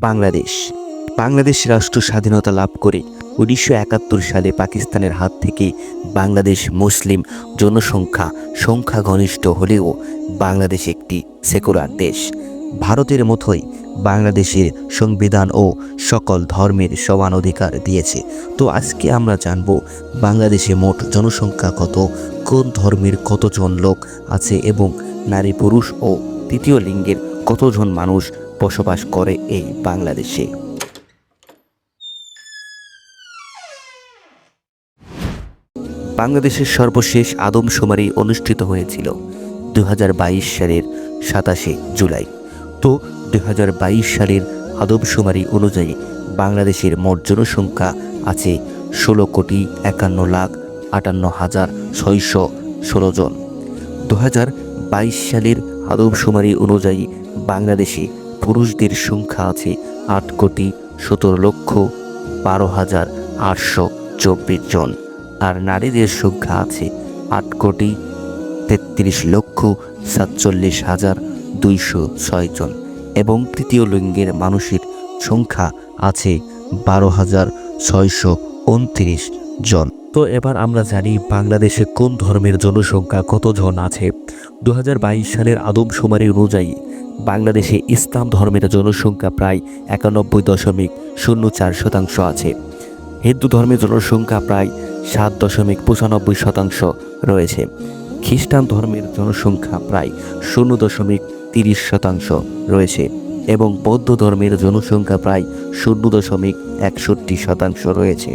বাংলাদেশ। বাংলাদেশ রাষ্ট্র স্বাধীনতা লাভ করে উনিশশো একাত্তর সালে পাকিস্তানের হাত থেকে বাংলাদেশ মুসলিম জনসংখ্যা সংখ্যা ঘনিষ্ঠ হলেও বাংলাদেশ একটি সেকুলার দেশ। ভারতের মতোই বাংলাদেশের সংবিধান ও সকল ধর্মের সমান অধিকার দিয়েছে। তো আজকে আমরা জানব বাংলাদেশে মোট জনসংখ্যা কত, কোন ধর্মের কতজন লোক আছে এবং নারী পুরুষ ও তৃতীয় লিঙ্গের কতজন মানুষ বসবাস করে এই বাংলাদেশে? বাংলাদেশের সর্বশেষ আদমশুমারি অনুষ্ঠিত হয়েছিল দু হাজার বাইশ সালের সাতাশে জুলাই। তো দু হাজার বাইশ সালের আদমশুমারি অনুযায়ী বাংলাদেশের মোট জনসংখ্যা আছে ষোলো কোটি একান্ন লাখ আটান্ন হাজার ছয়শো ষোলো জন। দু হাজার বাইশ সালের আদমশুমারি অনুযায়ী বাংলাদেশে পুরুষদের সংখ্যা আছে আট কোটি সতেরো লক্ষ বারো হাজার আটশো চব্বিশ জন, আর নারীদের সংখ্যা আছে আট কোটি তেত্রিশ লক্ষ সাতচল্লিশ হাজার দুইশো ছয় জন, এবং তৃতীয় লিঙ্গের মানুষের সংখ্যা আছে বারো হাজার ছয়শো উনত্রিশ জন। তো এবার আমরা জানি বাংলাদেশে কোন ধর্মের জনসংখ্যা কতজন আছে। দু হাজার বাইশ সালের আদমশুমারি অনুযায়ী বাংলাদেশে ইসলাম ধর্মের জনসংখ্যা প্রায় একানব্বই দশমিক শূন্য চার শতাংশ আছে। হিন্দু ধর্মের জনসংখ্যা প্রায় সাত দশমিক পঁচানব্বই শতাংশ রয়েছে। খ্রিস্টান ধর্মের জনসংখ্যা প্রায় শূন্য দশমিক তিরিশ শতাংশ রয়েছে এবং বৌদ্ধ ধর্মের জনসংখ্যা প্রায় শূন্য দশমিক একষট্টি শতাংশ রয়েছে।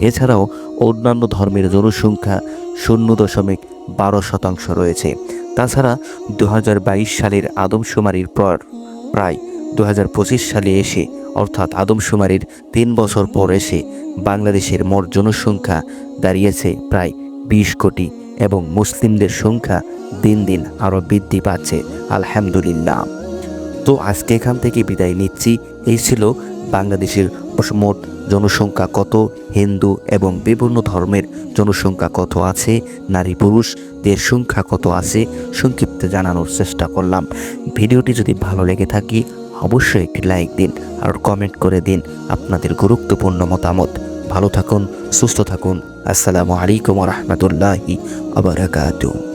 এছাড়াও অন্যান্য ধর্মের জনসংখ্যা শূন্য দশমিক বারো শতাংশ রয়েছে। তাছাড়া দু হাজার বাইশ সালের আদমশুমারির পর, প্রায় দু হাজার পঁচিশ সালে এসে, অর্থাৎ আদমশুমারির তিন বছর পর এসে বাংলাদেশের মোট জনসংখ্যা দাঁড়িয়েছে প্রায় বিশ কোটি এবং মুসলিমদের সংখ্যা দিন দিন আরও বৃদ্ধি পাচ্ছে। আলহামদুলিল্লাহ। তো আজকে এখান থেকে বিদায় নিচ্ছি। এই ছিল বাংলাদেশের মোট জনসংখ্যা কত, হিন্দু এবং বিভিন্ন ধর্মের জনসংখ্যা কত আছে, নারী পুরুষদের সংখ্যা কত আছে, সংক্ষিপ্ত জানানোর চেষ্টা করলাম। ভিডিওটি যদি ভালো লেগে থাকে, অবশ্যই একটি লাইক দিন আর কমেন্ট করে দিন আপনাদের গুরুত্বপূর্ণ মতামত। ভালো থাকুন, সুস্থ থাকুন। আসসালামু আলাইকুম রহমতুল্লাহি আবরাকাতুহ